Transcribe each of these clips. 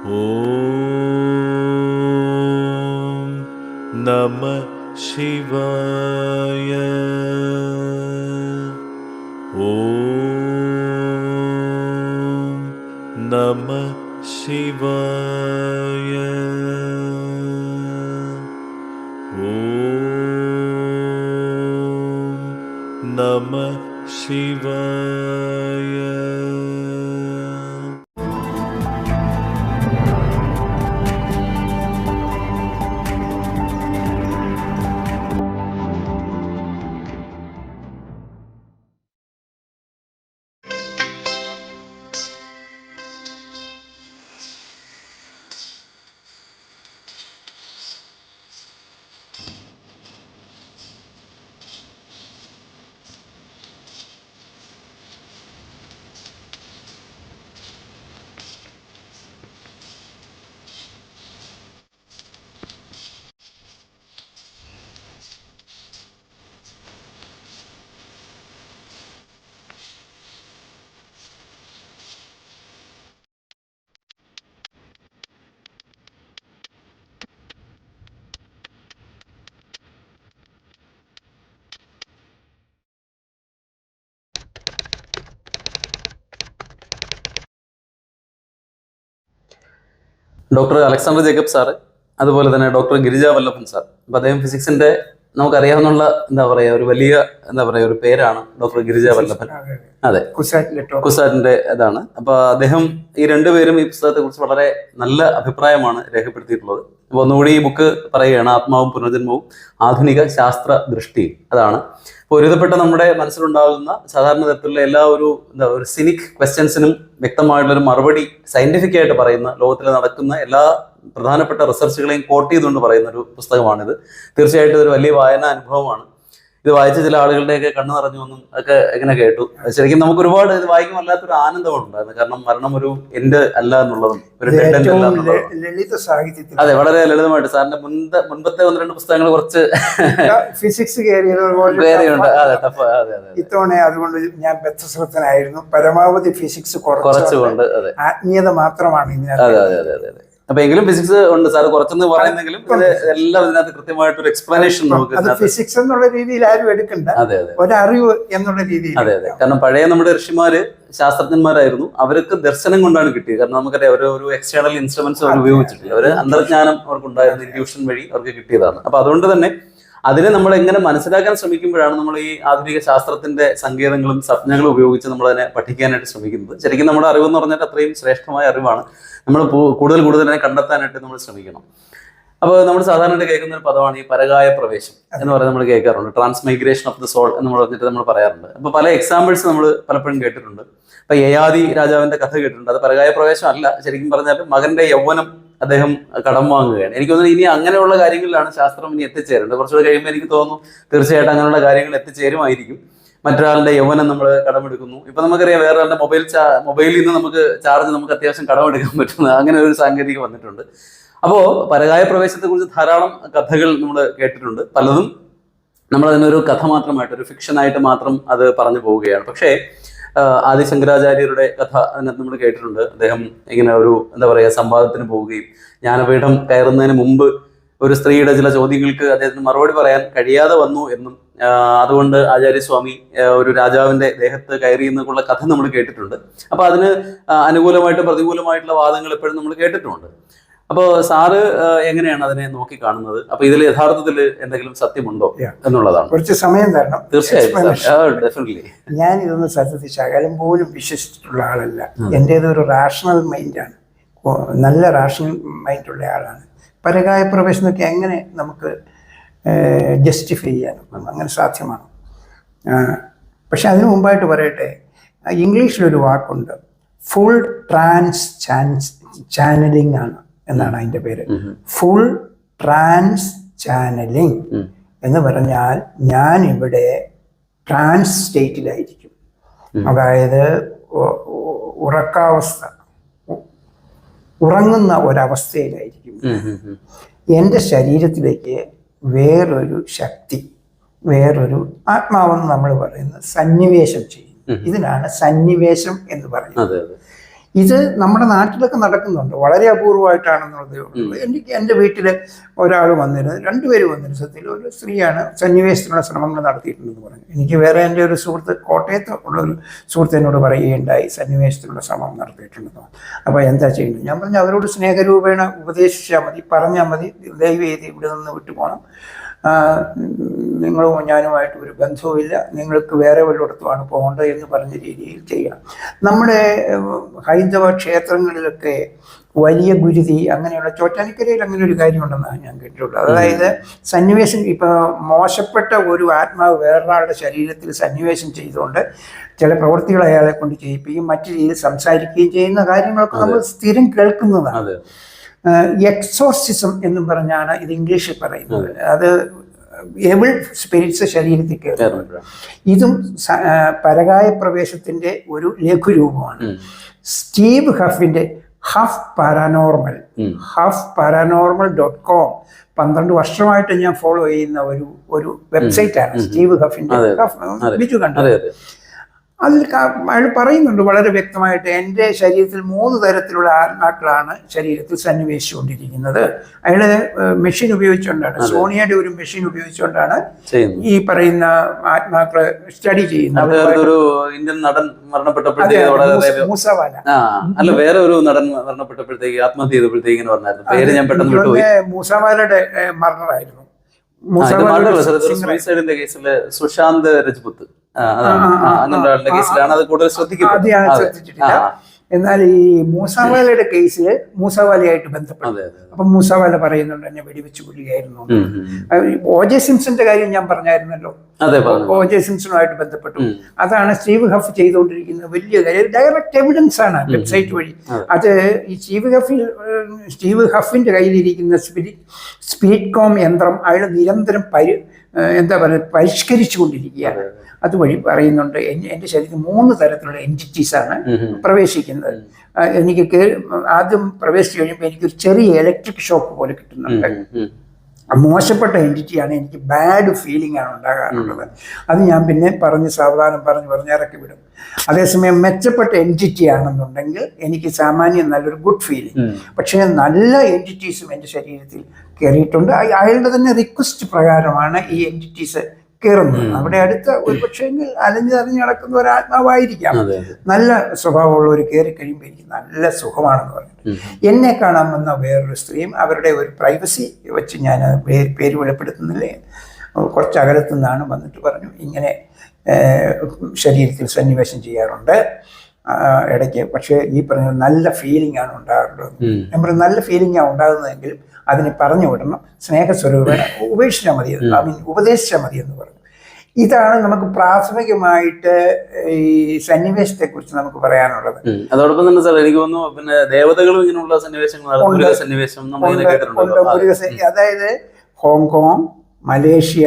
ॐ नमः शिवाय। ॐ नमः शिवाय। ॐ नमः शिवाय ഡോക്ടർ അലക്സാണ്ടർ ജേക്കബ് സാറ് അതുപോലെ തന്നെ ഡോക്ടർ ഗിരിജ വല്ലഭൻ സാർ. അപ്പം അദ്ദേഹം ഫിസിക്സിന്റെ നമുക്കറിയാവുന്ന എന്താ പറയുക ഒരു വലിയ എന്താ പറയുക ഒരു പേരാണ് ഡോക്ടർ ഗിരിജ വല്ലഭൻ. അതെ. കുസാറ്റിന്റെ ഇതാണ്. അപ്പോൾ അദ്ദേഹം ഈ രണ്ടുപേരും ഈ പുസ്തകത്തെ കുറിച്ച് വളരെ നല്ല അഭിപ്രായമാണ് രേഖപ്പെടുത്തിയിട്ടുള്ളത്. അപ്പൊ ഒന്നുകൂടി ഈ ബുക്ക് പറയുകയാണ് ആത്മാവും പുനർജന്മവും ആധുനിക ശാസ്ത്ര ദൃഷ്ടി അതാണ്. അപ്പോൾ നമ്മുടെ മനസ്സിലുണ്ടാകുന്ന സാധാരണ തരത്തിലുള്ള എല്ലാ ഒരു എന്താ ഒരു സിനിക് ക്വസ്റ്റ്യൻസിനും വ്യക്തമായിട്ടുള്ള ഒരു മറുപടി സയന്റിഫിക് ആയിട്ട് പറയുന്ന ലോകത്തിൽ നടക്കുന്ന എല്ലാ പ്രധാനപ്പെട്ട റിസർച്ചുകളെയും കോട്ട് ചെയ്തുകൊണ്ട് പറയുന്ന ഒരു പുസ്തകമാണിത്. തീർച്ചയായിട്ടും ഇതൊരു വലിയ വായനാ അനുഭവമാണ്. ഇത് വായിച്ച ചില ആളുകളുടെയൊക്കെ കണ്ണു നിറഞ്ഞു എന്നും ഒക്കെ ഇങ്ങനെ കേട്ടു. ശരിക്കും നമുക്ക് ഒരുപാട് ഇത് വായിക്കുമ്പോൾ വല്ലാത്തൊരു ആനന്ദമുണ്ടായിരുന്നു. കാരണം മരണം ഒരു എന്റെ അല്ല എന്നുള്ളതും ഒരു ലളിത സാഹിത്യത്തിൽ. അതെ വളരെ ലളിതമായിട്ട്. സാറിന്റെ മുൻപ് മുൻപത്തെ ഒന്ന് രണ്ട് പുസ്തകങ്ങൾ കുറച്ച് ഫിസിക്സ്. ഇത്തവണ അതുകൊണ്ട് ഞാൻ ബദ്ധശ്രദ്ധനായിരുന്നു പരമാവധി ഫിസിക്സ് കുറച്ചുകൊണ്ട് ആത്മീയത മാത്രമാണ് ഇതിനകത്ത്. അതെ അതെ അതെ അതെ. അപ്പൊ എങ്കിലും ഫിസിക്സ് ഉണ്ട് സാർ കുറച്ചെന്ന് പറയുന്നെങ്കിലും എല്ലാം ഇതിനകത്ത് കൃത്യമായിട്ട് ഒരു എക്സ്പ്ലനേഷൻ നമുക്ക് ഫിസിക്സ് എന്നുള്ള രീതിയിൽ ആരും എടുക്കണ്ട. അതെ അതെ. ഒരറിവ് എന്നുള്ള രീതിയിൽ അതെ അതെ. കാരണം പഴയ നമ്മുടെ ഋഷിമാര് ശാസ്ത്രജ്ഞന്മാരായിരുന്നു. അവർക്ക് ദർശനം കൊണ്ടാണ് കിട്ടിയത്. കാരണം നമുക്കറിയാം അവർ ഒരു എക്സ്റ്റേണൽ ഇൻസ്ട്രുമെന്റ്സ് അവർ ഉപയോഗിച്ചിട്ടില്ല അവർ അന്തർജ്ഞാനം അവർക്കുണ്ടായിരുന്നു ഇൻഡ്യൂഷൻ വഴി അവർക്ക് കിട്ടിയതാണ്. അപ്പൊ അതുകൊണ്ട് തന്നെ അതിനെ നമ്മൾ എങ്ങനെ മനസ്സിലാക്കാൻ ശ്രമിക്കുമ്പോഴാണ് നമ്മൾ ഈ ആധുനിക ശാസ്ത്രത്തിന്റെ സങ്കേതങ്ങളും സ്വപ്നങ്ങളും ഉപയോഗിച്ച് നമ്മൾ അതിനെ പഠിക്കാനായിട്ട് ശ്രമിക്കുന്നത്. ശരിക്കും നമ്മുടെ അറിവ് എന്ന് പറഞ്ഞാൽ അത്രയും ശ്രേഷ്ഠമായ അറിവാണ്. നമ്മൾ കൂടുതൽ കൂടുതൽ അതിനെ കണ്ടെത്താനായിട്ട് നമ്മൾ ശ്രമിക്കണം. അപ്പോൾ നമ്മൾ സാധാരണ കേൾക്കുന്ന ഒരു പദമാണ് ഈ പരകായ പ്രവേശം എന്ന് പറയുന്നത് നമ്മൾ കേൾക്കാറുണ്ട്. ട്രാൻസ്മൈഗ്രേഷൻ ഓഫ് ദ സോൾ എന്ന് പറഞ്ഞിട്ട് നമ്മൾ പറയാറുണ്ട്. അപ്പോൾ പല എക്സാമ്പിൾസ് നമ്മൾ പലപ്പോഴും കേട്ടിട്ടുണ്ട്. ഇപ്പൊ യയാദി രാജാവിന്റെ കഥ കേട്ടിട്ടുണ്ട്. അത് പരകായ പ്രവേശം അല്ല. ശരിക്കും പറഞ്ഞാൽ മകന്റെ യൗവനം അദ്ദേഹം കടം വാങ്ങുകയാണ്. എനിക്ക് തോന്നുന്നു ഇനി അങ്ങനെയുള്ള കാര്യങ്ങളിലാണ് ശാസ്ത്രം ഇനി എത്തിച്ചേരേണ്ടത്. കുറച്ചുകൂടെ കഴിയുമ്പോൾ എനിക്ക് തോന്നുന്നു തീർച്ചയായിട്ടും അങ്ങനെയുള്ള കാര്യങ്ങൾ എത്തിച്ചേരുമായിരിക്കും. മറ്റൊരാളുടെ യൗവനം നമ്മൾ കടമെടുക്കുന്നു. ഇപ്പൊ നമുക്കറിയാം വേറെ ആളുടെ മൊബൈൽ മൊബൈലിൽ നിന്ന് നമുക്ക് ചാർജ് നമുക്ക് അത്യാവശ്യം കടം എടുക്കാൻ പറ്റുന്ന അങ്ങനെ ഒരു സാങ്കേതിക വന്നിട്ടുണ്ട്. അപ്പോൾ പരകായ പ്രവേശത്തെ കുറിച്ച് ധാരാളം കഥകൾ നമ്മൾ കേട്ടിട്ടുണ്ട്. പലതും നമ്മൾ അതിനൊരു കഥ മാത്രമായിട്ട് ഒരു ഫിക്ഷനായിട്ട് മാത്രം അത് പറഞ്ഞു പോവുകയാണ്. പക്ഷേ ആദി ശങ്കരാചാര്യരുടെ കഥ അതിനകത്ത് നമ്മൾ കേട്ടിട്ടുണ്ട്. അദ്ദേഹം ഇങ്ങനെ ഒരു എന്താ പറയുക സംവാദത്തിന് പോവുകയും ജ്ഞാനപീഠം കയറുന്നതിന് മുമ്പ് ഒരു സ്ത്രീയുടെ ചില ചോദ്യങ്ങൾക്ക് അദ്ദേഹത്തിന് മറുപടി പറയാൻ കഴിയാതെ വന്നു എന്നും അതുകൊണ്ട് ആചാര്യസ്വാമി ഒരു രാജാവിന്റെ ദേഹത്ത് കയറി എന്നൊക്കെയുള്ള കഥ നമ്മൾ കേട്ടിട്ടുണ്ട്. അപ്പൊ അതിന് അനുകൂലമായിട്ട് പ്രതികൂലമായിട്ടുള്ള വാദങ്ങൾ എപ്പോഴും നമ്മൾ കേട്ടിട്ടുമുണ്ട് അപ്പോൾ സാറ് എങ്ങനെയാണ് അതിനെ നോക്കി കാണുന്നത്? അപ്പൊ ഇതിൽ യഥാർത്ഥത്തിൽ എന്തെങ്കിലും സത്യമുണ്ടോ എന്നുള്ളതാണ്. കുറച്ച് സമയം തരണം. തീർച്ചയായും ഞാൻ ഇതൊന്നും സത്യത്തിൽ ശകലം പോലും വിശ്വസിച്ചിട്ടുള്ള ആളല്ല. എന്റേത് ഒരു റാഷണൽ മൈൻഡാണ് നല്ല റാഷണൽ മൈൻഡുള്ള ആളാണ്. പരകായ പ്രവേശനമൊക്കെ എങ്ങനെ നമുക്ക് ജസ്റ്റിഫൈ ചെയ്യാനും അങ്ങനെ സാധ്യമാണ്. പക്ഷെ അതിനു മുമ്പായിട്ട് പറയട്ടെ ഇംഗ്ലീഷിലൊരു വാക്കുണ്ട്. ഫുൾ ട്രാൻസ് ചാൻസ് ചാനലിംഗ് ആണ്. എന്നാണ് അതിന്റെ പേര്. ഫുൾ ട്രാൻസ് ചാനലിംഗ് എന്ന് പറഞ്ഞാൽ ഞാൻ ഇവിടെ ട്രാൻസ് സ്റ്റേറ്റിലായിരിക്കും അതായത് ഉറക്കാവസ്ഥ ഉറങ്ങുന്ന ഒരവസ്ഥയിലായിരിക്കും. എന്റെ ശരീരത്തിലേക്ക് വേറൊരു ശക്തി വേറൊരു ആത്മാവെന്ന് നമ്മൾ പറയുന്നത് സന്നിവേശം ചെയ്യും ഇതിനാണ് സന്നിവേശം എന്ന് പറയുന്നത്. ഇത് നമ്മുടെ നാട്ടിലൊക്കെ നടക്കുന്നുണ്ട്. വളരെ അപൂർവമായിട്ടാണെന്നുള്ളത് ഉള്ളൂ. എനിക്ക് എന്റെ വീട്ടിൽ ഒരാൾ വന്നിരുന്നു. രണ്ടുപേര് വന്നിരുന്നു സത്യത്തിൽ. ഒരു സ്ത്രീയാണ് സന്നിവേശത്തിനുള്ള ശ്രമങ്ങൾ നടത്തിയിട്ടുണ്ടെന്ന് പറഞ്ഞു. എനിക്ക് വേറെ എന്റെ ഒരു സുഹൃത്ത് കോട്ടയത്ത് ഉള്ള ഒരു സുഹൃത്ത് എന്നോട് പറയുകയുണ്ടായി സന്നിവേശത്തിനുള്ള ശ്രമം നടത്തിയിട്ടുണ്ടെന്ന്. അപ്പോൾ എന്താ ചെയ്യുന്നത് ഞാൻ പറഞ്ഞു അവരോട് സ്നേഹരൂപേണ ഉപദേശിച്ചാൽ മതി പറഞ്ഞാൽ മതി ദയവ് ചെയ്ത് ഇവിടെ നിന്ന് വിട്ടു പോകണം ആ, നിങ്ങളും ഞാനുമായിട്ട് ഒരു ബന്ധവുമില്ല. നിങ്ങൾക്ക് വേറെ വല്ലയിടത്തുമാണ് പോകേണ്ടത് എന്ന് പറഞ്ഞ രീതിയിൽ ചെയ്യണം നമ്മുടെ ഹൈന്ദവ ക്ഷേത്രങ്ങളിലൊക്കെ വലിയ ഗുരുതി അങ്ങനെയുള്ള ചോറ്റാനിക്കരയിൽ അങ്ങനെ ഒരു കാര്യമുണ്ടെന്നാണ് ഞാൻ കേട്ടിട്ടുള്ളത്. അതായത് സന്നിവേശം ഇപ്പോൾ മോശപ്പെട്ട ഒരു ആത്മാവ് വേറൊരാളുടെ ശരീരത്തിൽ സന്നിവേശം ചെയ്തുകൊണ്ട് ചില പ്രവൃത്തികൾ അയാളെ കൊണ്ട് ചെയ്യിപ്പിക്കുകയും മറ്റു രീതിയിൽ സംസാരിക്കുകയും ചെയ്യുന്ന കാര്യങ്ങളൊക്കെ നമ്മൾ സ്ഥിരം കേൾക്കുന്നതാണ്. എക്സോർസിസം എന്നും പറഞ്ഞാണ് ഇത് ഇംഗ്ലീഷിൽ പറയുന്നത്. അത് എവിൾ സ്പിരിറ്റ്സ് ശരീരത്തിൽ കയറുന്നത് ഇതും പരകായ പ്രവേശത്തിന്റെ ഒരു ലഘുരൂപമാണ്. Steve ഹഫിന്റെ Huff paranormal. Huff paranormal dot com പന്ത്രണ്ട് വർഷമായിട്ട് ഞാൻ ഫോളോ ചെയ്യുന്ന ഒരു ഒരു വെബ്സൈറ്റ് ആണ് സ്റ്റീവ് ഹഫിന്റെ ഹഫ്. ബിജു കണ്ടു? അതെ അതെ. അതിൽ അയാൾ പറയുന്നുണ്ട് വളരെ വ്യക്തമായിട്ട് എന്റെ ശരീരത്തിൽ മൂന്ന് തരത്തിലുള്ള ആത്മാക്കളാണ് ശരീരത്തിൽ സന്നിവേശിച്ചുകൊണ്ടിരിക്കുന്നത്. അയാൾ മെഷീൻ ഉപയോഗിച്ചുകൊണ്ടാണ് സോണിയയുടെ ഒരു മെഷീൻ ഉപയോഗിച്ചുകൊണ്ടാണ് ഈ പറയുന്ന ആത്മാക്കളെ സ്റ്റഡി ചെയ്യുന്നത്. ഇന്ത്യൻ നടൻ മരണപ്പെട്ടപ്പോഴത്തേക്ക് മൂസവാല. അല്ല വേറെ ഒരു നടൻ മരണപ്പെട്ടപ്പോഴത്തേക്ക് ആത്മഹത്യ ചെയ്തപ്പോഴത്തേക്ക് പേര് ഞാൻ പെട്ടെന്ന് മൂസവാലയുടെ മരണറായിരുന്നു സൂയിസൈഡിന്റെ കേസിൽ സുശാന്ത് രജ്പുത്ത്. കേസിലാണ് അത് കൂടുതൽ ശ്രദ്ധിക്കുന്നത്. എന്നാൽ ഈ മൂസാവാലയുടെ കേസിൽ മൂസാവാലയായിട്ട് ബന്ധപ്പെട്ടു. അപ്പം മൂസവാല പറയുന്നുണ്ട് എന്നെ വെടിവെച്ച് കൊല്ലുകയായിരുന്നു. ഒ ജെ സിംസന്റെ കാര്യം ഞാൻ പറഞ്ഞായിരുന്നല്ലോ. ഒ ജെ സിംസണുമായിട്ട് ബന്ധപ്പെട്ടു. അതാണ് സ്റ്റീവ് ഹഫ് ചെയ്തുകൊണ്ടിരിക്കുന്ന വലിയ കാര്യം. ഡയറക്റ്റ് എവിഡൻസ് ആണ് വെബ്സൈറ്റ് വഴി. അതെ. അത് ഈ സ്റ്റീവ് ഹഫിൽ സ്റ്റീവ് ഹഫിന്റെ കയ്യിലിരിക്കുന്ന സ്പിരിറ്റ് സ്പീഡ് കോം യന്ത്രം അയാൾ നിരന്തരം പരി എന്താ പറയുക പരിഷ്കരിച്ചു കൊണ്ടിരിക്കുകയാണ് അതുവഴി പറയുന്നുണ്ട്. എന്റെ എന്റെ ശരീരത്തിൽ മൂന്ന് തരത്തിലുള്ള എന്റിറ്റീസ് ആണ് ഉം, ഉം. പ്രവേശിക്കുന്നത് എനിക്ക് ആദ്യം പ്രവേശിച്ചു കഴിയുമ്പോൾ എനിക്കൊരു ചെറിയ ഇലക്ട്രിക് ഷോക്ക് പോലെ കിട്ടുന്നുണ്ട്. മോശപ്പെട്ട എന്റിറ്റിയാണ് എനിക്ക് ബാഡ് ഫീലിംഗ് ആണ് ഉണ്ടാകാറുള്ളത്. അത് ഞാൻ പിന്നെ പറഞ്ഞ് സാവധാനം പറഞ്ഞ് പറഞ്ഞ് ഇറക്കി വിടും. അതേസമയം മെച്ചപ്പെട്ട എന്റിറ്റി ആണെന്നുണ്ടെങ്കിൽ എനിക്ക് സാമാന്യം നല്ലൊരു ഗുഡ് ഫീലിംഗ്. പക്ഷേ നല്ല എന്റിറ്റീസും എന്റെ ശരീരത്തിൽ കയറിയിട്ടുണ്ട്. അയ- അയാളുടെ തന്നെ റിക്വസ്റ്റ് പ്രകാരമാണ് ഈ എന്റിറ്റീസ് കയറുന്നത്. അവിടെ അടുത്ത ഒരു പക്ഷേ അലഞ്ഞു അറിഞ്ഞ് നടക്കുന്ന ഒരു ആത്മാവായിരിക്കാം. നല്ല സ്വഭാവമുള്ള സ്വഭാവമുള്ളവർ കയറി കഴിയുമ്പോൾ എനിക്ക് നല്ല സുഖമാണെന്ന് പറഞ്ഞു എന്നെ കാണാൻ വന്ന വേറൊരു സ്ത്രീയും അവരുടെ ഒരു പ്രൈവസി വെച്ച് ഞാൻ പേര് വെളിപ്പെടുത്തുന്നില്ലേ? കുറച്ച് അകലത്തു നിന്നാണ് വന്നിട്ട് പറഞ്ഞു ഇങ്ങനെ ശരീരത്തിൽ സന്നിവേശം ചെയ്യാറുണ്ട്. ഇടയ്ക്ക്. പക്ഷേ ഈ പറഞ്ഞ നല്ല ഫീലിംഗ് ആണ് ഉണ്ടാകുന്നത്. നമ്മൾ നല്ല ഫീലിംഗ് ആണ് ഉണ്ടാകുന്നതെങ്കിൽ അതിനെ പറഞ്ഞു വിടണം. സ്നേഹസ്വരൂപേണ ഉപേക്ഷിച്ചാൽ മതി ഐ മീൻ ഉപദേശിച്ചാൽ മതി എന്ന് പറഞ്ഞു. ഇതാണ് നമുക്ക് പ്രാഥമികമായിട്ട് ഈ സന്നിവേശത്തെ കുറിച്ച് നമുക്ക് പറയാനുള്ളത്. അതോടൊപ്പം തന്നെ സാർ എനിക്ക് തോന്നുന്നു പിന്നെ ദേവതകളും ഇങ്ങനെയുള്ള സന്നിവേശങ്ങളാണ് അതായത് ഹോങ്കോങ് മലേഷ്യ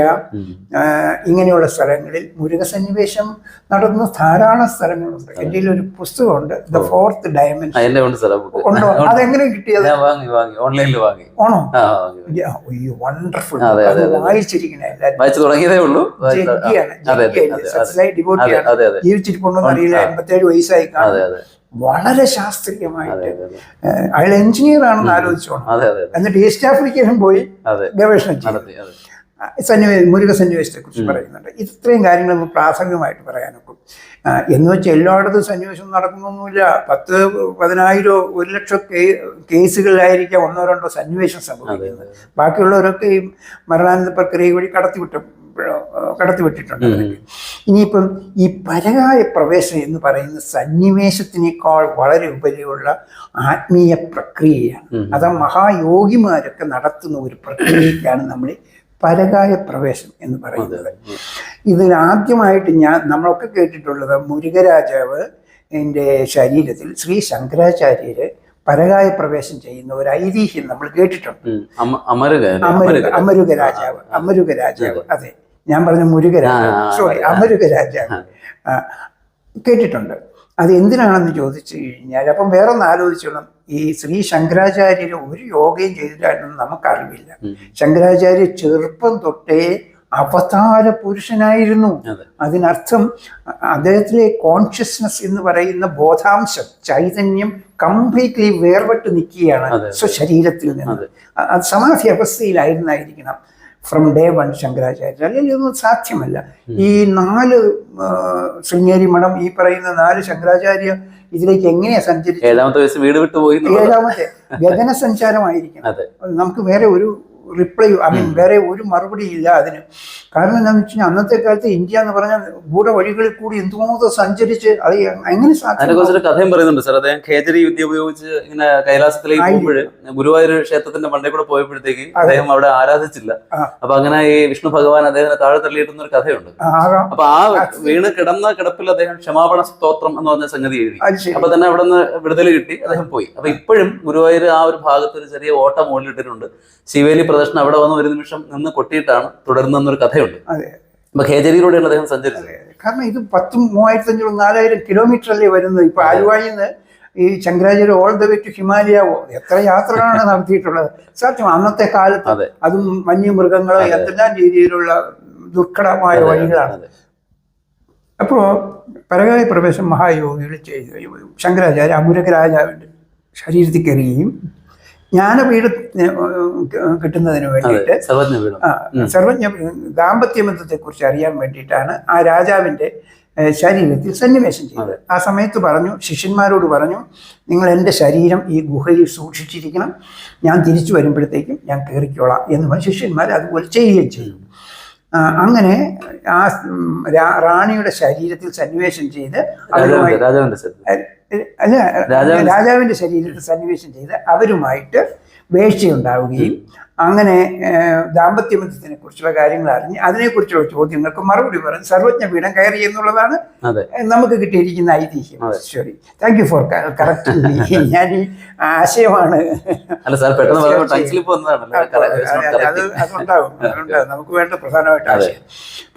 ഇങ്ങനെയുള്ള സ്ഥലങ്ങളിൽ മുരുകസന്നിവേശം നടന്ന ധാരാളം സ്ഥലങ്ങളുണ്ട്. എന്റെ ഒരു പുസ്തകമുണ്ട്. ദ ഫോർത്ത് ഡയമെൻഷൻ ഉണ്ട്? അതെങ്ങനെ കിട്ടിയത്? ഓൺലൈനിൽ വാങ്ങി. വാങ്ങി. വണ്ടർഫുൾ. വായിച്ചിരിക്കണേ വായിച്ചു തുടങ്ങിയതേ ഉള്ളൂ. ജീവിച്ചിരിപ്പുണ്ടോന്ന് അറിയില്ല എൺപത്തേഴ് വയസ്സായി കാണും. വളരെ ശാസ്ത്രീയമായിട്ട് അയാൾ എഞ്ചിനീയർ ആണെന്ന് ആലോചിച്ചോണം. എന്നിട്ട് ഈസ്റ്റ് ആഫ്രിക്കയിലും പോയി ഗവേഷണം ചെയ്തു. അതെ മുരുക സന്നിവേശത്തെ കുറിച്ച് പറയുന്നുണ്ട്. ഇത്രയും കാര്യങ്ങൾ നമുക്ക് പ്രാസംഗികമായിട്ട് പറയാനൊക്കും. എന്ന് വെച്ചാൽ എല്ലായിടത്തും സന്നിവേശം നടക്കുന്നൊന്നുമില്ല. പത്ത് പതിനായിരോ ഒരു ലക്ഷം കേസുകളിലായിരിക്കാം ഒന്നോ രണ്ടോ സന്നിവേശം സംഭവിക്കുന്നത്. ബാക്കിയുള്ളവരൊക്കെ ഈ മരണാനന്ത പ്രക്രിയ വഴി കടത്തിവിട്ട കടത്തിവിട്ടിട്ടുണ്ട്. ഇനിയിപ്പം ഈ പരകായ പ്രവേശനം എന്ന് പറയുന്ന സന്നിവേശത്തിനേക്കാൾ വളരെ ഉപരിയുള്ള ആത്മീയ പ്രക്രിയയാണ്. അത് മഹായോഗിമാരൊക്കെ നടത്തുന്ന ഒരു പ്രക്രിയയ്ക്കാണ് നമ്മൾ പരകായ പ്രവേശം എന്ന് പറയുന്നത്. ഇതിനാദ്യമായിട്ട് ഞാൻ നമ്മളൊക്കെ കേട്ടിട്ടുള്ളത് മുരുകരാജാവ് എന്റെ ശരീരത്തിൽ ശ്രീ ശങ്കരാചാര്യര് പരകായ പ്രവേശം ചെയ്യുന്ന ഒരു ഐതിഹ്യം നമ്മൾ കേട്ടിട്ടുണ്ട്. അമരുക രാജാവ് അമരുക രാജാവ് അതെ. ഞാൻ പറഞ്ഞ മുരുക രാജാവ് ആ, ആ, സോറി. അമരുക രാജാവ് കേട്ടിട്ടുണ്ട്. അത് എന്തിനാണെന്ന് ചോദിച്ചു കഴിഞ്ഞാൽ അപ്പം വേറൊന്ന് ആലോചിച്ചോളാം ആലോചിച്ചോണം ഈ ശ്രീ ശങ്കരാചാര്യർ ഒരു യോഗയും ചെയ്തിട്ടാണെന്ന് നമുക്കറിവില്ല. ശങ്കരാചാര്യ ചെറുപ്പം തൊട്ടേ അവതാര പുരുഷനായിരുന്നു അതിനർത്ഥം അദ്ദേഹത്തിലെ കോൺഷ്യസ്നസ് എന്ന് പറയുന്ന ബോധാംശം ചൈതന്യം കംപ്ലീറ്റ്ലി വേർപെട്ട് നിൽക്കുകയാണ്. സ്വശരീരത്തിൽ നിന്ന് അതെ. അ- അത് സമാധി അവസ്ഥയിലായിരുന്നായിരിക്കണം ഫ്രം ഡേ വൺ ശങ്കരാചാര്യ. അല്ലെങ്കിൽ ഇതൊന്നും സാധ്യമല്ല. ഈ നാല് ശൃംഗേരി മഠം ഈ പറയുന്ന നാല് ശങ്കരാചാര്യ ഇതിലേക്ക് എങ്ങനെയാ സഞ്ചരിച്ചത്? ഏഴാമത്തെ വീട് വിട്ടു പോയി. ഏഴാമത്തെ. നമുക്ക് വേറെ ഒരു റിപ്ലൈ ഐ മീൻ വേറെ ഒരു മറുപടി ഇല്ല അതിന്. കാരണം എന്താണെന്ന് വെച്ച് കഴിഞ്ഞാൽ അന്നത്തെ കാലത്ത് ഇന്ത്യ എന്ന് പറഞ്ഞാൽ ഗൂഢ വഴികളിൽ കൂടി എന്തുമാത്രം സഞ്ചരിച്ച് അത് എങ്ങനെ സാധിക്കും കഥയും പറയുന്നുണ്ട് സാർ. അദ്ദേഹം ഖേജരി വിദ്യ ഉപയോഗിച്ച് ഇങ്ങനെ കൈലാസത്തിലേക്ക് പോകുമ്പോൾ ഗുരുവായൂർ ക്ഷേത്രത്തിന്റെ മണ്ടയിൽ കൂടെ പോയപ്പോഴത്തേക്ക് അദ്ദേഹം അവിടെ ആരാധിച്ചില്ല. അപ്പൊ അങ്ങനെ ഈ വിഷ്ണു ഭഗവാൻ അദ്ദേഹത്തിന് താഴെ തള്ളിയിട്ടുന്ന ഒരു കഥയുണ്ട് അപ്പൊ ആ വീണ് കിടന്ന കിടപ്പിൽ അദ്ദേഹം ക്ഷമാപണ സ്തോത്രം എന്ന് പറഞ്ഞ സംഗതി എഴുതി. അപ്പൊ തന്നെ അവിടെ നിന്ന് വിടുതൽ കിട്ടി അദ്ദേഹം പോയി. അപ്പൊ ഇപ്പോഴും ഗുരുവായൂർ ആ ഒരു ഭാഗത്ത് ഒരു ചെറിയ ഓട്ടം മുകളിലിട്ടിട്ടുണ്ട്. ശിവേലി പ്രദർശനം അവിടെ വന്ന് ഒരു നിമിഷം നിന്ന് കൊട്ടിയിട്ടാണ് തുടരുന്നൊരു കഥയുണ്ട്. അപ്പൊ ഖേജരിയിലൂടെയാണ് അദ്ദേഹം സഞ്ചരിച്ചത്. കാരണം ഇത് പത്തും മൂവായിരത്തി അഞ്ഞൂറ് നാലായിരം കിലോമീറ്റർ അല്ലേ വരുന്നത്? ഇപ്പൊ ആലുവായിൽ നിന്ന് ഈ Shankaracharya all the way to ഹിമാലയാവോ എത്ര യാത്രകളാണ് നടത്തിയിട്ടുള്ളത്? സത്യം അന്നത്തെ കാലത്ത് അതെ. വന്യമൃഗങ്ങളോ മൃഗങ്ങളോ എന്തെല്ലാം രീതിയിലുള്ള ദുർഘടമായ വഴികളാണത് വഴികളാണ്. അപ്പോൾ പരകായ പ്രവേശം മഹായോഗികൾ ചെയ്തു ശങ്കരാചാര്യ അമുരക രാജാവിന്റെ ശരീരത്തിൽ കയറുകയും ജ്ഞാനപീഠ കിട്ടുന്നതിന് വേണ്ടിയിട്ട് സർവജ്ഞ സർവജ്ഞ ദാമ്പത്യമത്വത്തെക്കുറിച്ച് അറിയാൻ വേണ്ടിയിട്ടാണ് ആ രാജാവിന്റെ ശരീരത്തിൽ സന്നിവേശം ചെയ്തത്. ആ സമയത്ത് പറഞ്ഞു ശിഷ്യന്മാരോട് പറഞ്ഞു നിങ്ങൾ എന്റെ ശരീരം ഈ ഗുഹയിൽ സൂക്ഷിച്ചിരിക്കണം. ഞാൻ തിരിച്ചു വരുമ്പോഴത്തേക്കും ഞാൻ കയറിക്കോളാം. എന്ന് പറഞ്ഞു ശിഷ്യന്മാർ അതുപോലെ ചെയ്യുകയും ചെയ്തു. അങ്ങനെ ആ റാണിയുടെ ശരീരത്തിൽ സന്നിവേശം ചെയ്ത് അവരുമായി അല്ല രാജാവിന്റെ- ശരീരത്തെ ശരീരത്തിൽ സന്നിവേശം ചെയ്ത് അവരുമായിട്ട് വേഴ്ചയുണ്ടാവുകയും അങ്ങനെ ദാമ്പത്യ ബന്ധത്തിനെ കുറിച്ചുള്ള കാര്യങ്ങൾ അറിഞ്ഞ് അതിനെക്കുറിച്ചുള്ള ചോദ്യങ്ങൾക്ക് മറുപടി പറഞ്ഞ് സർവജ്ഞ പീഠം കയറി എന്നുള്ളതാണ് നമുക്ക് കിട്ടിയിരിക്കുന്ന ഐതിഹ്യം. സോറി ശരി താങ്ക് യു ഫോർ കറക്റ്റ് ഞാൻ ഈ ആശയമാണ് അതെ, അതെ, അത് അതുണ്ടാവും അതുണ്ടാവും. നമുക്ക് വേണ്ട പ്രധാനമായിട്ട്. ആശയം.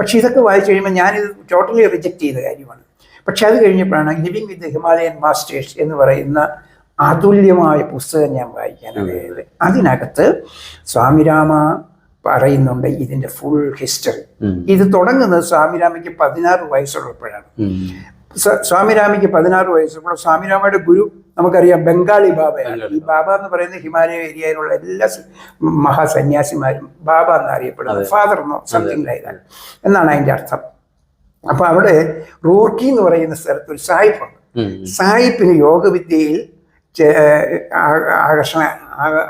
പക്ഷെ ഇതൊക്കെ വായിച്ചു കഴിയുമ്പോൾ ഞാനിത് ടോട്ടലി റിജക്ട് ചെയ്ത കാര്യമാണ്. പക്ഷെ അത് കഴിഞ്ഞപ്പോഴാണ് ലിവിങ് വിത്ത് ഹിമാലയൻ മാസ്റ്റേഴ്സ് എന്ന് പറയുന്ന അതുല്യമായ പുസ്തകം ഞാൻ വായിക്കാനിടയായത് അതിനകത്ത് സ്വാമിരാമ പറയുന്നുണ്ട് ഇതിന്റെ ഫുൾ ഹിസ്റ്ററി ഇത് തുടങ്ങുന്നത് സ്വാമിരാമയ്ക്ക് പതിനാറ് വയസ്സുള്ളപ്പോഴാണ്. സ്വാമിരാമയ്ക്ക് പതിനാറ് വയസ്സുള്ള സ്വാമിരാമയുടെ ഗുരു നമുക്കറിയാം ബംഗാളി ബാബയാണ്. ഈ ബാബ എന്ന് പറയുന്ന ഹിമാലയ ഏരിയയിലുള്ള എല്ലാ മഹാസന്യാസിമാരും ബാബ എന്നറിയപ്പെടുന്നത് ഫാദർ എന്നോ സംതിങ് ലൈതാണ് എന്നാണ് അതിന്റെ അർത്ഥം. അപ്പൊ അവിടെ റൂർക്കി എന്ന് പറയുന്ന സ്ഥലത്ത് ഒരു സായിപ്പുണ്ട്. സായിപ്പിന് യോഗവിദ്യയിൽ ആകർഷണ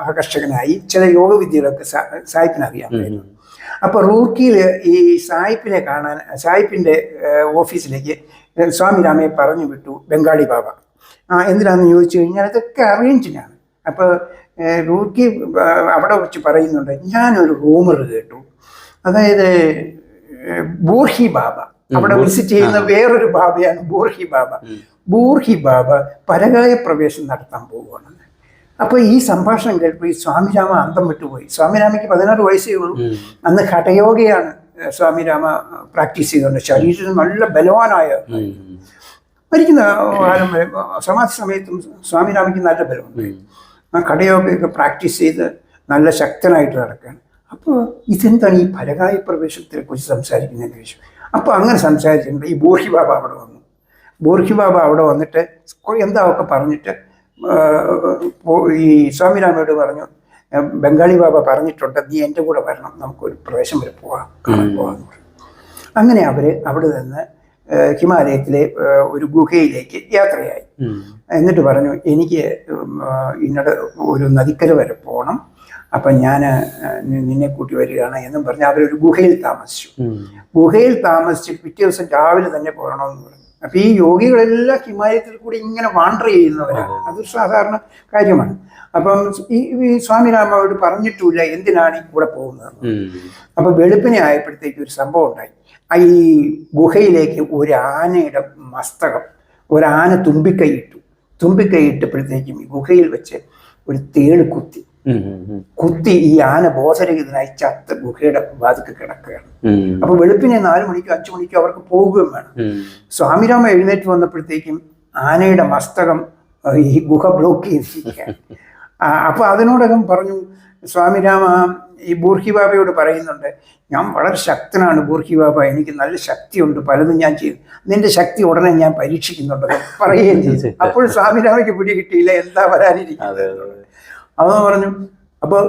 ആകർഷകനായി ചില യോഗവിദ്യകളൊക്കെ സായിപ്പിനറിയാം. അപ്പൊ റൂർക്കിയിൽ ഈ സായിപ്പിനെ കാണാൻ സായിപ്പിന്റെ ഓഫീസിലേക്ക് സ്വാമി രാമയെ പറഞ്ഞു വിട്ടു ബംഗാളി ബാബ. ആ എന്തിനാണെന്ന് ചോദിച്ചു കഴിഞ്ഞാൽ അതൊക്കെ അറേഞ്ചിനാണ് അപ്പോൾ റൂർക്കി അവിടെ വെച്ച് പറയുന്നുണ്ട് ഞാനൊരു റൂമർ കേട്ടു. അതായത് ബൂർഹി ബാബ. അവിടെ. വിസിറ്റ് ചെയ്യുന്ന വേറൊരു ബാബയാണ് ബൂർഹി ബാബ. ബൂർഹി ബാബ പരകായ പ്രവേശം നടത്താൻ പോവുകയാണ്. അപ്പോൾ ഈ സംഭാഷണം കേൾപ്പോ ഈ സ്വാമിരാമ അന്തം വിട്ടുപോയി. സ്വാമിരാമയ്ക്ക് പതിനാറ് വയസ്സേ ഉള്ളൂ. അന്ന് ഘടയോഗയാണ് സ്വാമിരാമ പ്രാക്ടീസ് ചെയ്തുകൊണ്ട് ശരീരത്തിൽ നല്ല ബലവാനായ. മരിക്കുന്ന കാലം വരെ സമാധി സമയത്തും സ്വാമിരാമയ്ക്ക് നല്ല ബലമുണ്ട്. ആ കടയോഗയൊക്കെ പ്രാക്ടീസ് ചെയ്ത് നല്ല ശക്തനായിട്ട് നടക്കുകയാണ്. അപ്പോൾ ഇതെന്താണ് ഈ പരകായ പ്രവേശത്തെ കുറിച്ച് സംസാരിക്കുന്നതെന്ന് ചോദിച്ചു അപ്പോൾ അങ്ങനെ സംസാരിച്ചിട്ടുണ്ട്. ഈ ബോർഹി ബാബ അവിടെ വന്നു. ബോർഹി ബാബ അവിടെ വന്നിട്ട് എന്താ ഒക്കെ പറഞ്ഞിട്ട് ഈ സ്വാമി രാമയോട് പറഞ്ഞു ബംഗാളി ബാബ പറഞ്ഞിട്ടുണ്ട് നീ എന്റെ കൂടെ വരണം നമുക്കൊരു പ്രവേശം വരെ പോവാം കാണാൻ പോവാന്ന് പറഞ്ഞു അങ്ങനെ അവർ അവിടെ നിന്ന് ഹിമാലയത്തിലെ ഒരു ഗുഹയിലേക്ക് യാത്രയായി. എന്നിട്ട് പറഞ്ഞു എനിക്ക് ഇന്നടെ ഒരു നദിക്കര വരെ പോകണം അപ്പം ഞാൻ നിന്നെ കൂട്ടി വരികയാണ് എന്നും പറഞ്ഞ് അവരൊരു ഗുഹയിൽ താമസിച്ചു. ഗുഹയിൽ താമസിച്ച് പിറ്റേ ദിവസം രാവിലെ തന്നെ പോകണമെന്ന് പറഞ്ഞു. അപ്പം ഈ യോഗികളെല്ലാം ഹിമാലയത്തിൽ കൂടി ഇങ്ങനെ വാണ്ടർ ചെയ്യുന്നവരാണ്. അതൊരു സാധാരണ കാര്യമാണ്. അപ്പം ഈ ഈ സ്വാമിരാമയോട് പറഞ്ഞിട്ടില്ല എന്തിനാണ് ഈ കൂടെ പോകുന്നത്. അപ്പൊ വെളുപ്പിനെ ആയപ്പോഴത്തേക്ക് ഒരു സംഭവം ഉണ്ടായി. ഈ ഗുഹയിലേക്ക് ഒരു ആനയുടെ മസ്തകം ഒരു ആന തുമ്പിക്കൈ ഇട്ടു. തുമ്പിക്കൈ ഇട്ടപ്പോഴത്തേക്കും ഈ ഗുഹയിൽ വെച്ച് ഒരു തേൾ കുത്തി. കുത്തി ഈ ആന ബോധരഹിതനായി ചത്ത് ഗുഹയുടെ വാതിക്ക് കിടക്കുകയാണ്. അപ്പൊ വെളുപ്പിനെ നാലു മണിക്കോ അഞ്ചു മണിക്കോ അവർക്ക് പോകുകയും വേണം. സ്വാമിരാമ എഴുന്നേറ്റ് വന്നപ്പോഴത്തേക്കും ആനയുടെ മസ്തകം ഈ ഗുഹ ബ്ലോക്ക് ചെയ്തിരിക്കുകയാണ്. അപ്പൊ അതിനോടകം പറഞ്ഞു സ്വാമിരാമ ഈ ബൂർഖി ബാബയോട് പറയുന്നുണ്ട് ഞാൻ വളരെ ശക്തനാണ് ബൂർഖി ബാബ എനിക്ക് നല്ല ശക്തിയുണ്ട് പലതും ഞാൻ ചെയ്തു നിന്റെ ശക്തി ഉടനെ ഞാൻ പരീക്ഷിക്കുന്നുണ്ടെന്ന് പറയുകയും ചെയ്തു. അപ്പോൾ സ്വാമിരാമയ്ക്ക് പിടി കിട്ടിയില്ല എന്താ വരാനിരിക്കുന്നത്? അതെ. അതെന്ന് പറഞ്ഞു. അപ്പോൾ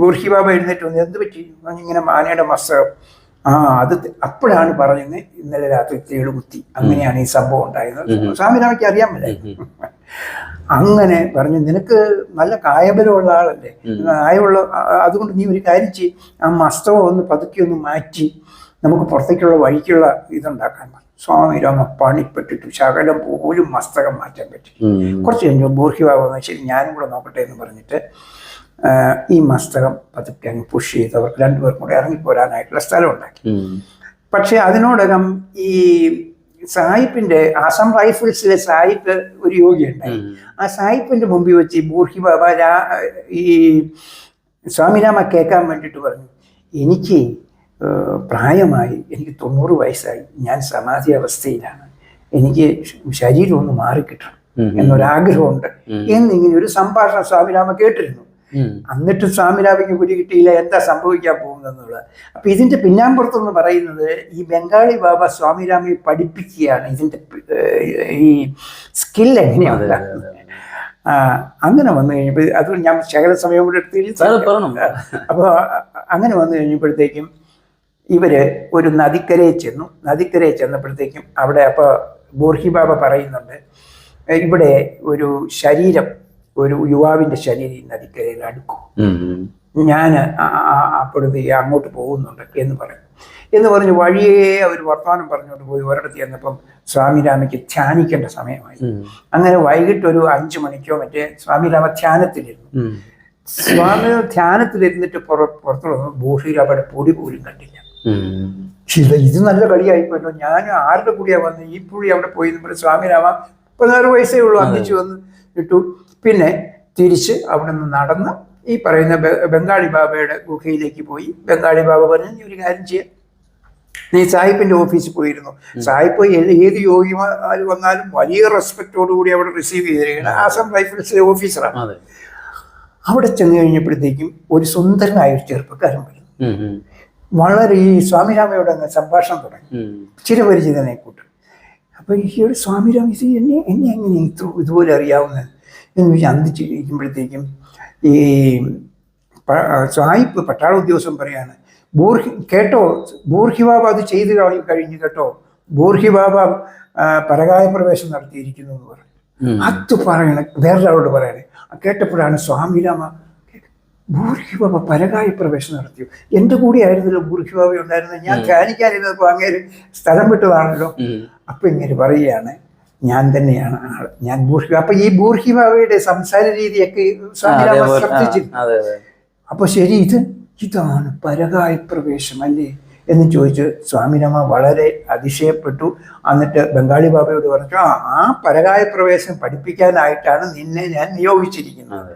ബുർഹി ബാബ എഴുന്നേറ്റ് വന്നു. എന്ത് പറ്റി? ഇങ്ങനെ ആനയുടെ മസ്തകം ആ അത് അപ്പോഴാണ് പറഞ്ഞത് ഇന്നലെ രാത്രി തേൾ കുത്തി. അങ്ങനെയാണ് ഈ സംഭവം ഉണ്ടായത് സ്വാമിരാമയ്ക്ക് അറിയാൻ പറ്റില്ല? അങ്ങനെ പറഞ്ഞു നിനക്ക് നല്ല കായബലമുള്ള ആളല്ലേ? കായമുള്ള അതുകൊണ്ട് നീ ഒരു കാര്യം ചെയ്യും. ആ മസ്തകം ഒന്ന് പതുക്കി ഒന്ന് മാറ്റി. നമുക്ക് പുറത്തേക്കുള്ള വഴിക്കുള്ള ഇതുണ്ടാക്കാൻ പറഞ്ഞു സ്വാമിരാമ പണിപ്പെട്ടിട്ട് ശകലം പോലും മസ്തകം മാറ്റാൻ പറ്റി. കുറച്ച് കഴിഞ്ഞു ബൂർഖി ശരി ഞാനും കൂടെ നോക്കട്ടെ എന്ന് പറഞ്ഞിട്ട് ഈ മസ്തകം പതുക്കെ അങ്ങ് പുഷ് ചെയ്ത് അവർക്ക് രണ്ടുപേർക്കും കൂടെ ഇറങ്ങിപ്പോരാനായിട്ടുള്ള സ്ഥലം ഉണ്ടാക്കി. പക്ഷെ അതിനോടകം ഈ സായിപ്പിന്റെ ആസാം റൈഫിൾസിലെ സായിപ്പ് ഒരു യോഗി ഉണ്ടായി. ആ സായിപ്പിന്റെ മുമ്പിൽ വെച്ച് ഈ ബൂർഖി ബാബ രാ- ഈ സ്വാമിരാമ കേൾക്കാൻ വേണ്ടിയിട്ട് പറഞ്ഞു എനിക്ക് പ്രായമായി എനിക്ക് തൊണ്ണൂറ് വയസ്സായി. ഞാൻ സമാധി അവസ്ഥയിലാണ് എനിക്ക് ശരീരം ഒന്ന് മാറിക്കിട്ടണം. എന്നൊരാഗ്രഹമുണ്ട്. എന്നിങ്ങനെ ഒരു സംഭാഷണം സ്വാമിരാമ കേട്ടിരുന്നു. അന്നിട്ട് എന്നിട്ട് സ്വാമിരാമയ്ക്ക് കുടി കിട്ടിയില്ല. എന്താ സംഭവിക്കാൻ പോകുന്നതെന്നുള്ളത്. അപ്പൊ ഇതിന്റെ പിന്നാമ്പുറത്തെന്ന് പറയുന്നത് ഈ ബംഗാളി ബാബ സ്വാമിരാമയെ പഠിപ്പിക്കുകയാണ്. ഇതിന്റെ ഈ സ്കിൽ എങ്ങനെയാണ് അങ്ങനെ വന്നു കഴിഞ്ഞപ്പോൾ അത് ഞാൻ ശകല സമയം കൂടെ എടുത്ത് അപ്പോൾ അങ്ങനെ വന്നു കഴിഞ്ഞപ്പോഴത്തേക്കും ഇവർ ഒരു നദിക്കരയിൽ ചെന്നു. നദിക്കരയിൽ ചെന്നപ്പോഴത്തേക്കും അവിടെ അപ്പോൾ ബോർഹി ബാബ പറയുന്നുണ്ട് ഇവിടെ ഒരു ശരീരം ഒരു യുവാവിന്റെ ശരീരം ഈ നദിക്കരയിൽ അടുക്കും. ഞാൻ അപ്പോഴത്തേക്ക് അങ്ങോട്ട് പോകുന്നുണ്ട് എന്ന് പറയും. എന്ന് പറഞ്ഞ് വഴിയേ അവർ വർത്തമാനം പറഞ്ഞുകൊണ്ട് പോയി. ഒരിടത്ത് ചെന്നപ്പം സ്വാമി രാമയ്ക്ക് ധ്യാനിക്കേണ്ട സമയമായി. അങ്ങനെ വൈകിട്ട് ഒരു അഞ്ചു മണിക്കോ മറ്റേ സ്വാമി രാമ ധ്യാനത്തിലിരുന്നു. സ്വാമി ധ്യാനത്തിലിരുന്നിട്ട് പുറ പുറത്തു വന്നു ഭൂഷിരാമയുടെ പൊടി പോലും കണ്ടില്ല. ഉം. ഇത് നല്ല കളിയായി പോയിട്ടോ ഞാൻ ആരുടെ കൂടിയാ വന്നത് ഈ പുള്ളി അവിടെ പോയി നമ്മുടെ സ്വാമിരാമ പതിനാറ് വയസ്സേ ഉള്ളൂ അന്നിച്ച് വന്ന് ഇട്ടു പിന്നെ തിരിച്ച് അവിടെ നിന്ന് നടന്ന് ഈ പറയുന്ന ബംഗാളി ബാബയുടെ ഗുഹയിലേക്ക് പോയി. ബംഗാളി ബാബ പറഞ്ഞു നീ ഒരു കാര്യം ചെയ്യാം. നീ സാഹിബിന്റെ ഓഫീസിൽ പോയിരുന്നു. സാഹിബ് ഏത് യോഗിമാർ വന്നാലും വലിയ റെസ്പെക്റ്റോടു കൂടി അവിടെ റിസീവ് ചെയ്തിരിക്കുകയാണ്. ആസാം റൈഫിൾസിലെ ഓഫീസറാണ്. അവിടെ ചെന്ന് കഴിഞ്ഞപ്പോഴത്തേക്കും ഒരു സുന്ദരനായ ഒരു ചെറുപ്പക്കാരൻ വരുന്നു. വളരെ ഈ സ്വാമിരാമയോട് അങ്ങ് സംഭാഷണം തുടങ്ങി. ചിരപരിചിതനെ കൂട്ടും. അപ്പോൾ ഈ ഒരു സ്വാമിരാമ ഇത് എന്നെ എന്നെ എങ്ങനെ ഇതുപോലെ അറിയാവുന്ന എന്ന് വെച്ചാൽ അന്ത് ചിരിക്കുമ്പോഴത്തേക്കും ഈ സായിപ്പ് പട്ടാള ഉദ്യോഗസ്ഥൻ പറയാണ് ബൂർഹി കേട്ടോ ബൂർഹി ബാബ അത് ചെയ്ത് കഴി- കഴിഞ്ഞു കേട്ടോ ബൂർഹി ബാബ പരകായ പ്രവേശം നടത്തിയിരിക്കുന്നു എന്ന് പറഞ്ഞു. അത് പറയണ വേറൊരാളോട് പറയണേ കേട്ടപ്പോഴാണ് സ്വാമിരാമ ബൂർഹി ബാബ പരകായ പ്രവേശനം നടത്തിയോ? എന്റെ കൂടെ ആയിരുന്നല്ലോ ഭൂർഹിബാബ ഉണ്ടായിരുന്നത്. ഞാൻ ധ്യാനിക്കാനിരുന്നപ്പോൾ അങ്ങേര് സ്ഥലം വിട്ടതാണല്ലോ. അപ്പൊ ഇങ്ങനെ പറയുകയാണ് ഞാൻ തന്നെയാണ് ആൾ. ഞാൻ ഭൂർഹിബ അപ്പൊ ഈ ഭൂർഹിബാബയുടെ സംസാര രീതിയൊക്കെ ശ്രദ്ധിച്ചിരുന്നു. അപ്പൊ ശരി ഇത് ഇതാണ് പരകായ പ്രവേശം അല്ലേ എന്ന് ചോദിച്ച് സ്വാമിരാമ വളരെ അതിശയപ്പെട്ടു. എന്നിട്ട് ബംഗാളി ബാബയോട് പറഞ്ഞു ആ ആ പരകായ പ്രവേശം പഠിപ്പിക്കാനായിട്ടാണ് നിന്നെ ഞാൻ നിയോഗിച്ചിരിക്കുന്നത്.